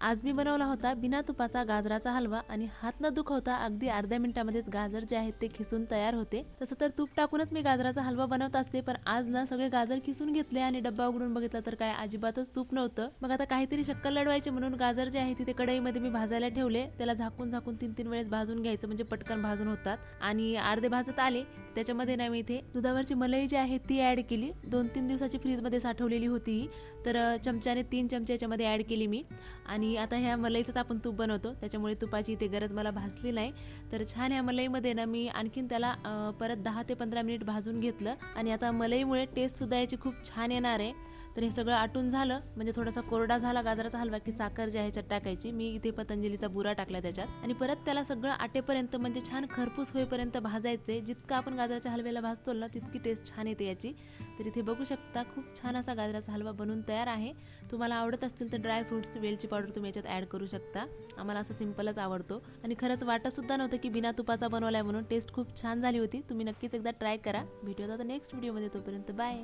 आज मी बनवला होता बिना तुपाचा गाजराचा हलवा आणि हात न दुखवता अगदी अर्ध्या मिनिटामध्येच गाजर जे आहेत ते खिसून तयार होते. तसं तर तूप टाकूनच मी गाजराचा हलवा बनवत असते पण आज ना सगळे गाजर खिसून घेतले आणि डब्बा उघडून बघितला तर काय अजिबातच तूप नव्हतं. मग आता काहीतरी शक्कल लढवायचे म्हणून गाजर जे आहे तिथे कढईमध्ये मी भाजायला ठेवले. त्याला झाकून झाकून तीन तीन वेळेस भाजून घ्यायचं म्हणजे पटकन भाजून होतात. आणि अर्धे भाजत आले. त्याच्यामध्ये ना मी इथे दुधावरची मलाई जी आहे ती ॲड केली. दोन तीन दिवसाची फ्रीजमध्ये साठवलेली होती. तर चमच्याने तीन चमचे याच्यामध्ये ॲड केली मी. आणि आता ह्या मलईचंच आपण तूप बनवतो. त्याच्यामुळे तुपाची इथे गरज मला भासली नाही. तर छान ह्या मलईमध्ये ना मी आणखीन त्याला परत दहा ते पंधरा मिनिट भाजून घेतलं. आणि आता मलईमुळे टेस्टसुद्धा याची खूप छान येणार आहे. तर हे सगळं आटून झालं. म्हणजे थोडासा कोरडा झाला गाजराचा हलवा की साखर जी आहे ह्याच्यात टाकायची मी इथे पतंजलीचा बुरा टाकला त्याच्यात. आणि परत त्याला सगळं आटेपर्यंत म्हणजे छान खरपूस होईपर्यंत भाजायचे. जितकं आपण गाजराच्या हलव्याला भाजतो ना तितकी टेस्ट छान येते याची. तर इथे बघू शकता खूप छान असा गाजराचा हलवा बनून तयार आहे. तुम्हाला आवडत असतील तर ड्राय फ्रुट्स वेलची पावडर तुम्ही याच्यात ॲड करू शकता. आम्हाला असं सिम्पलच आवडतो. आणि खरंच वाटतसुद्धा नव्हतं की बिना तुपाचा बनवलाय म्हणून टेस्ट खूप छान झाली होती. तुम्ही नक्कीच एकदा ट्राय करा. भेटूया आता नेक्स्ट व्हिडिओमध्ये तोपर्यंत बाय